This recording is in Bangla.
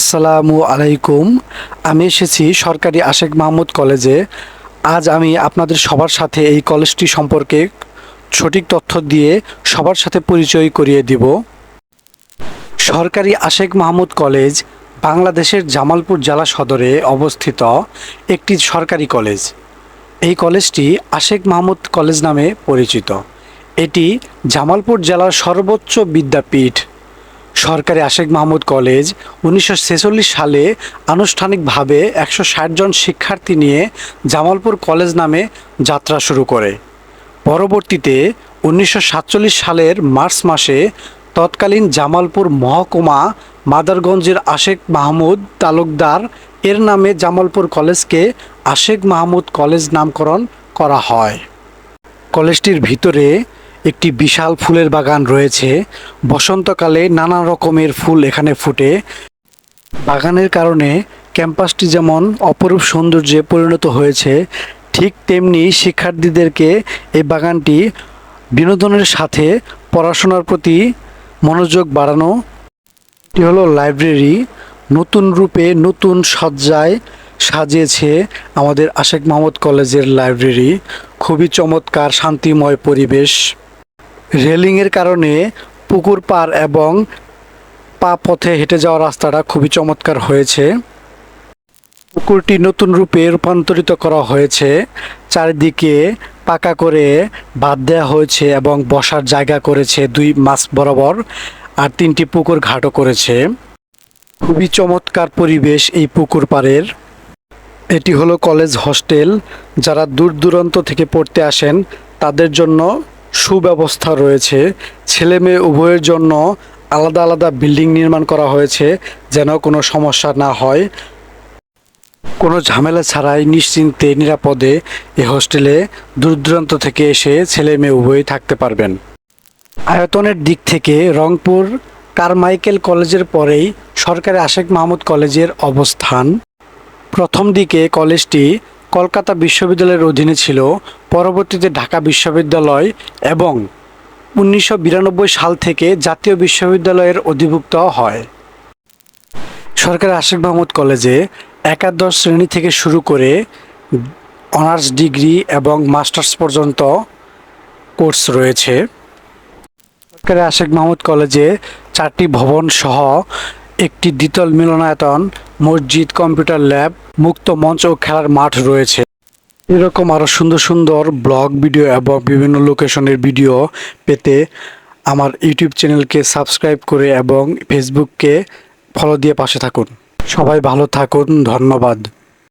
আসসালামু আলাইকুম। আমি এসেছি সরকারি আশেক মাহমুদ কলেজে। আজ আমি আপনাদের সবার সাথে এই কলেজটি সম্পর্কে সঠিক তথ্য দিয়ে সবার সাথে পরিচয় করিয়ে দিব। সরকারি আশেক মাহমুদ কলেজ বাংলাদেশের জামালপুর জেলা সদরে অবস্থিত একটি সরকারি কলেজ। এই কলেজটি আশেক মাহমুদ কলেজ নামে পরিচিত। এটি জামালপুর জেলার সর্বোচ্চ বিদ্যাপীঠ। সরকারি আশেক মাহমুদ কলেজ উনিশশো ছেচল্লিশ সালে আনুষ্ঠানিকভাবে একশো জন শিক্ষার্থী নিয়ে জামালপুর কলেজ নামে যাত্রা শুরু করে। পরবর্তীতে উনিশশো সাতচল্লিশ সালের মার্চ মাসে তৎকালীন জামালপুর মহকুমা মাদারগঞ্জের আশেক মাহমুদ তালুকদার এর নামে জামালপুর কলেজকে আশেক মাহমুদ কলেজ নামকরণ করা হয়। কলেজটির ভিতরে একটি বিশাল ফুলের বাগান রয়েছে। বসন্তকালে নানা রকমের ফুল এখানে ফুটে। বাগানের কারণে ক্যাম্পাসটি যেমন অপরূপ সৌন্দর্যে পরিণত হয়েছে, ঠিক তেমনি শিক্ষার্থীদেরকে এই বাগানটি বিনোদনের সাথে পড়াশোনার প্রতি মনোযোগ বাড়ানো। এটি হলো লাইব্রেরি, নতুন রূপে নতুন সজ্জায় সাজিয়েছে আমাদের আশেক মাহমুদ কলেজের লাইব্রেরি। খুবই চমৎকার, শান্তিময় পরিবেশ। রেলিংয়ের কারণে পুকুর পার এবং পা পথে হেঁটে যাওয়া রাস্তাটা খুবই চমৎকার হয়েছে। পুকুরটি নতুন রূপে রূপান্তরিত করা হয়েছে। চারিদিকে পাকা করে বাদ দেওয়া হয়েছে এবং বসার জায়গা করেছে দুই মাস বরাবর আর তিনটি পুকুর ঘাটও করেছে। খুবই চমৎকার পরিবেশ এই পুকুর পাড়ের। এটি হলো কলেজ হস্টেল। যারা দূর দূরান্ত থেকে পড়তে আসেন, তাদের জন্য সুব্যবস্থা রয়েছে। ছেলে মেয়ে উভয়ের জন্য আলাদা আলাদা বিল্ডিং নির্মাণ করা হয়েছে যেন কোনো সমস্যা না হয়। কোনো ঝামেলা ছাড়াই নিশ্চিন্তে নিরাপদে এই হোস্টেলে দূর দূরান্ত থেকে এসে ছেলে মেয়ে উভয়ই থাকতে পারবেন। আয়তনের দিক থেকে রংপুর কারমাইকেল কলেজের পরেই সরকারি আশেক মাহমুদ কলেজের অবস্থান। প্রথম দিকে কলেজটি কলকাতা বিশ্ববিদ্যালয়ের অধীনে ছিল পরবর্তীতে ঢাকা বিশ্ববিদ্যালয় এবং উনিশশো বিরানব্বই সাল থেকে জাতীয় বিশ্ববিদ্যালয়ের অধিভুক্ত হয়। সরকারি আশেক মাহমুদ কলেজে একাদশ শ্রেণি থেকে শুরু করে অনার্স ডিগ্রি এবং মাস্টার্স পর্যন্ত কোর্স রয়েছে। সরকারি আশেক মাহমুদ কলেজে চারটি ভবন সহ একটি দ্বিতল মিলনায়তন, মসজিদ, কম্পিউটার ল্যাব, মুক্ত মঞ্চ ও খেলার মাঠ রয়েছে। এরকম আরও সুন্দর সুন্দর ব্লগ ভিডিও এবং বিভিন্ন লোকেশনের ভিডিও পেতে আমার ইউটিউব চ্যানেলকে সাবস্ক্রাইব করে এবং ফেসবুককে ফলো দিয়ে পাশে থাকুন। সবাই ভালো থাকুন, ধন্যবাদ।